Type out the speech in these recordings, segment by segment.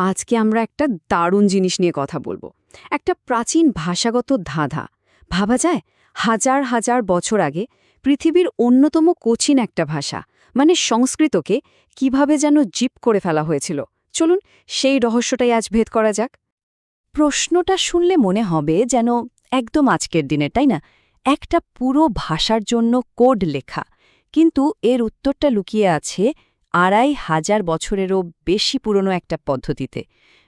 আজকে আমরা একটা দারুণ জিনিস নিয়ে কথা বলব। একটা প্রাচীন ভাষাগত ধাঁধা। ভাবা যায়, হাজার হাজার বছর আগে পৃথিবীর অন্যতম কঠিন একটা ভাষা মানে সংস্কৃতকে কীভাবে যেন জিপ করে ফেলা হয়েছিল। চলুন, সেই রহস্যটাই আজ ভেদ করা যাক। প্রশ্নটা শুনলে মনে হবে যেন একদম আজকের দিনের, তাই না? একটা পুরো ভাষার জন্য কোড লেখা, কিন্তু এর উত্তরটা লুকিয়ে আছে আড়াই হাজার বছরেরও বেশি পুরনো একটা পদ্ধতিতে।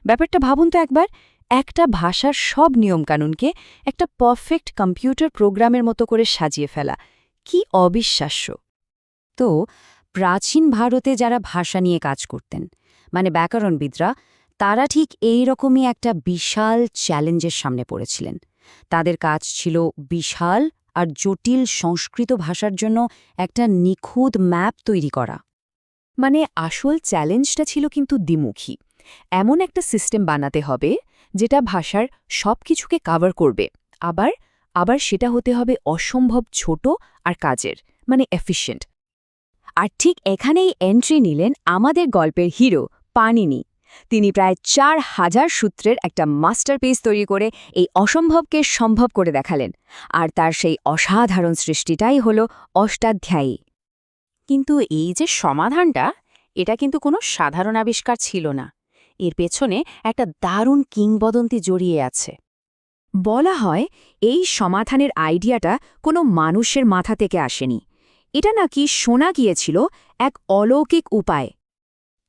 ব্যাপারটা ভাবুন তো একবার, একটা ভাষার সব নিয়মকানুনকে একটা পারফেক্ট কম্পিউটার প্রোগ্রামের মতো করে সাজিয়ে ফেলা। কি অবিশ্বাস্য। তো, প্রাচীন ভারতে যারা ভাষা নিয়ে কাজ করতেন মানে ব্যাকরণবিদরা, তারা ঠিক এই রকমই একটা বিশাল চ্যালেঞ্জের সামনে পড়েছিলেন। তাদের কাজ ছিল বিশাল আর জটিল সংস্কৃত ভাষার জন্য একটা নিখুঁত ম্যাপ তৈরি করা। মানে আসল চ্যালেঞ্জটা ছিল কিন্তু দ্বিমুখী। এমন একটা সিস্টেম বানাতে হবে, যেটা ভাষার সব কিছুকে কাভার করবে, আবার আবার সেটা হতে হবে অসম্ভব ছোট আর কাজের মানে এফিশিয়েন্ট আর ঠিক এখানেই এন্ট্রি নিলেন আমাদের গল্পের হিরো পানিনি। তিনি প্রায় চার হাজার সূত্রের একটা মাস্টারপিস তৈরি করে এই অসম্ভবকে সম্ভব করে দেখালেন। আর তার সেই অসাধারণ সৃষ্টিটাই হল অষ্টাধ্যায়ী। কিন্তু এই যে সমাধানটা, এটা কিন্তু কোনো সাধারণ আবিষ্কার ছিল না। এর পেছনে একটা দারুণ কিংবদন্তি জড়িয়ে আছে। বলা হয়, এই সমাধানের আইডিয়াটা কোনো মানুষের মাথা থেকে আসেনি। এটা নাকি শোনা গিয়েছিল এক অলৌকিক উপায়।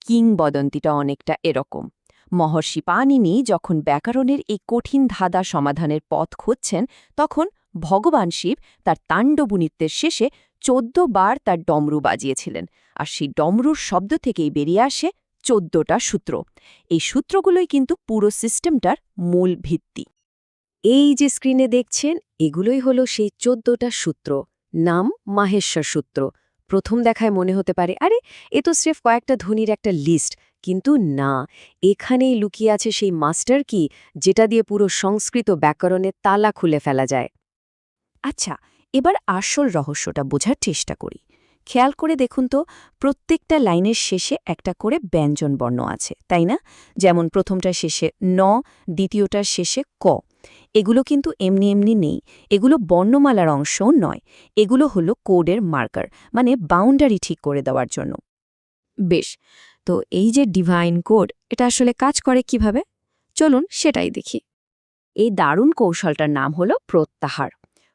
কিংবদন্তিটা অনেকটা এরকম। মহর্ষি পানিনি যখন ব্যাকরণের এই কঠিন ধাঁধা সমাধানের পথ খুঁজছেন, তখন ভগবান শিব তার তাণ্ডবনিত্যের শেষে চোদ্দ বার তার ডমরু বাজিয়েছিলেন, আর সেই ডমরুর শব্দ থেকেই বেরিয়ে আসে চোদ্দটা সূত্র। এই সূত্রগুলোই কিন্তু পুরো সিস্টেমটার মূল ভিত্তি। এই যে স্ক্রিনে দেখছেন, এগুলোই হলো সেই চোদ্দটা সূত্র। নাম মাহেশ্বর সূত্র। প্রথম দেখায় মনে হতে পারে, আরে, এ তো স্রেফ কয়েকটা ধ্বনির একটা লিস্ট। কিন্তু না, এখানেই লুকিয়ে আছে সেই মাস্টার কি, যেটা দিয়ে পুরো সংস্কৃত ব্যাকরণের তালা খুলে ফেলা যায়। আচ্ছা এবার আসল রহস্যটা বোঝার চেষ্টা করি। খেয়াল করে দেখুন তো, প্রত্যেকটা লাইনের শেষে একটা করে ব্যঞ্জন বর্ণ আছে, তাই না? যেমন প্রথমটার শেষে ন, দ্বিতীয়টার শেষে ক। এগুলো কিন্তু এমনি এমনি নেই। এগুলো বর্ণমালার অংশও নয়। এগুলো হলো কোডের মার্কার মানে বাউন্ডারি ঠিক করে দেওয়ার জন্য। বেশ, তো এই যে ডিভাইন কোড, এটা আসলে কাজ করে কীভাবে? চলুন সেটাই দেখি। এই দারুণ কৌশলটার নাম হলো প্রত্যাহার।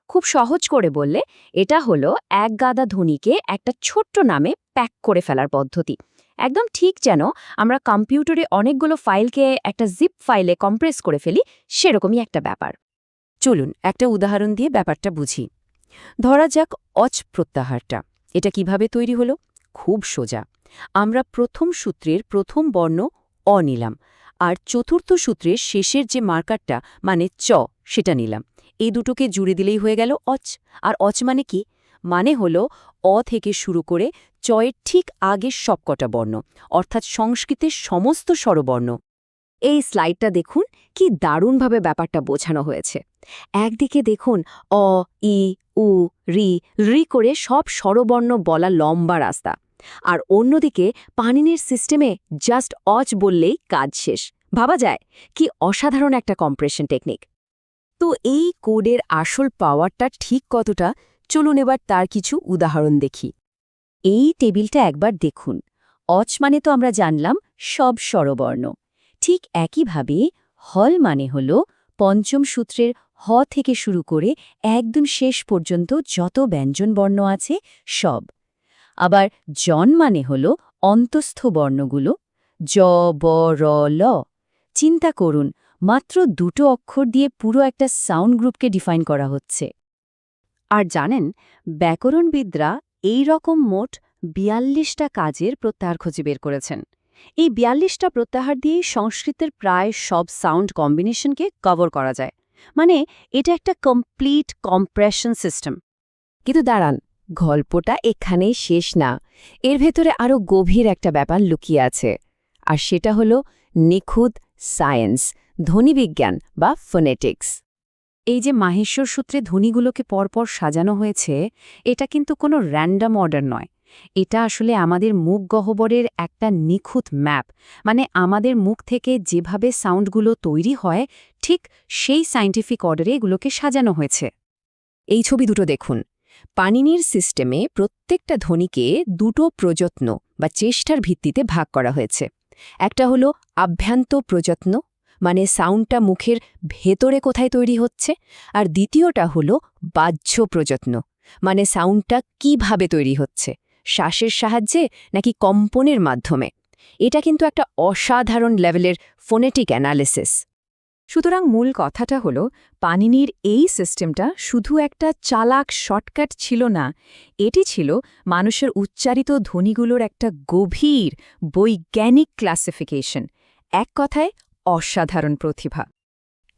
খুব সহজ করে বললে, এটা হলো এক গাদা ধ্বনিকে একটা ছোট্ট নামে প্যাক করে ফেলার পদ্ধতি। একদম ঠিক যেন আমরা কম্পিউটারে অনেকগুলো ফাইলকে একটা জিপ ফাইলে কম্প্রেস করে ফেলি, সেরকমই একটা ব্যাপার। চলুন, একটা উদাহরণ দিয়ে ব্যাপারটা বুঝি। ধরা যাক অচ প্রত্যাহারটা। এটা কীভাবে তৈরি হলো? খুব সোজা। আমরা প্রথম সূত্রের প্রথম বর্ণ অ নিলাম, আর চতুর্থ সূত্রের শেষের যে মার্কারটা মানে চ, সেটা নিলাম। এই দুটোকে জুড়ে দিলেই হয়ে গেল অচ। আর অচ মানে কি? মানে হল অ থেকে শুরু করে চয়ের ঠিক আগের সবকটা বর্ণ, অর্থাৎ সংস্কৃতের সমস্ত স্বরবর্ণ। এই স্লাইডটা দেখুন, কি দারুণভাবে ব্যাপারটা বোঝানো হয়েছে। একদিকে দেখুন, অ, ই, উ, রি রি করে সব স্বরবর্ণ বলা লম্বা রাস্তা। আর অন্যদিকে পানিনের সিস্টেমে জাস্ট অচ বললেই কাজ শেষ। ভাবা যায়, কি অসাধারণ একটা কম্প্রেশন টেকনিক। তো এই কোডের আসল পাওয়ারটা ঠিক কতটা? চলুন এবার তার কিছু উদাহরণ দেখি। এই টেবিলটা একবার দেখুন। অচ মানে তো আমরা জানলাম, সব স্বরবর্ণ। ঠিক একইভাবে হল মানে হল পঞ্চম সূত্রের হ থেকে শুরু করে একদম শেষ পর্যন্ত যত ব্যঞ্জনবর্ণ আছে, সব। আবার জন মানে হল অন্তস্থ বর্ণগুলো, জ, ব, র, ল। চিন্তা করুন মাত্র দুটো অক্ষর দিয়ে পুরো একটা সাউন্ড গ্রুপকে ডিফাইন করা হচ্ছে। আর জানেন, ব্যাকরণবিদরা এই রকম মোট বিয়াল্লিশটা কাজের প্রত্যাহার খুঁজে বের করেছেন। এই বিয়াল্লিশটা প্রত্যাহার দিয়েই সংস্কৃতের প্রায় সব সাউন্ড কম্বিনেশনকে কভার করা যায়। মানে এটা একটা কমপ্লিট কম্প্রেশন সিস্টেম। কিন্তু দাঁড়ান, গল্পটা এখানেই শেষ না। এর ভেতরে আরও গভীর একটা ব্যাপার লুকিয়ে আছে। আর সেটা হলো নিখুঁত সায়েন্স। ধ্বনিবিজ্ঞান বা ফোনেটিক্স। এই যে মাহেশ্বর সূত্রে ধ্বনিগুলোকে পরপর সাজানো হয়েছে, এটা কিন্তু কোনো র্যান্ডাম অর্ডার নয়। এটা আসলে আমাদের মুখ গহ্বরের একটা নিখুঁত ম্যাপ। মানে আমাদের মুখ থেকে যেভাবে সাউন্ডগুলো তৈরি হয়, ঠিক সেই সায়েন্টিফিক অর্ডারে এগুলোকে সাজানো হয়েছে। এই ছবি দুটো দেখুন। পানিনির সিস্টেমে প্রত্যেকটা ধ্বনিকে দুটো প্রযত্ন বা চেষ্টার ভিত্তিতে ভাগ করা হয়েছে। একটা হলো আভ্যান্ত প্রযত্ন মানে সাউন্ডটা মুখের ভেতরে কোথায় তৈরি হচ্ছে? আর দ্বিতীয়টা হলো বাহ্য প্রযত্ন। মানে সাউন্ডটা কীভাবে তৈরি হচ্ছে? শ্বাসের সাহায্যে নাকি কম্পনের মাধ্যমে? এটা কিন্তু একটা অসাধারণ লেভেলের ফোনেটিক অ্যানালিসিস। সুতরাং মূল কথাটা হলো, পানিনির এই সিস্টেমটা শুধু একটা চালাক শর্টকাট ছিল না। এটি ছিল মানুষের উচ্চারিত ধ্বনিগুলোর একটা গভীর বৈজ্ঞানিক ক্লাসিফিকেশন। এক কথায় অসাধারণ প্রতিভা।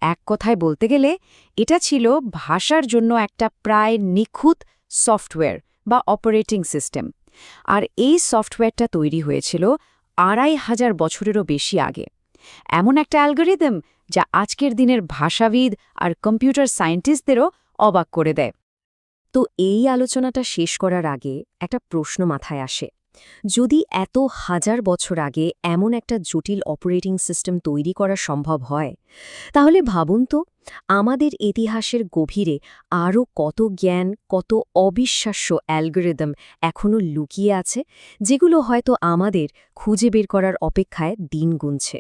এক কথায় বলতে গেলে, এটা ছিল ভাষার জন্য একটা প্রায় নিখুঁত সফটওয়্যার বা অপারেটিং সিস্টেম। আর এই সফটওয়্যারটা তৈরি হয়েছিল আড়াই হাজার বছরেরও বেশি আগে। এমন একটা অ্যালগোরিদম যা আজকের দিনের ভাষাবিদ আর কম্পিউটার সায়েন্টিস্টদেরও অবাক করে দেয়। তো এই আলোচনাটা শেষ করার আগে একটা প্রশ্ন মাথায় আসে। যদি এত হাজার বছর আগে এমন একটা জটিল অপারেটিং সিস্টেম তৈরি করা সম্ভব হয়, তাহলে ভাবুন তো, আমাদের ইতিহাসের গভীরে আরও কত জ্ঞান, কত অবিশ্বাস্য অ্যালগোরিদম এখনও লুকিয়ে আছে, যেগুলো হয়তো আমাদের খুঁজে বের করার অপেক্ষায় দিন গুনছে।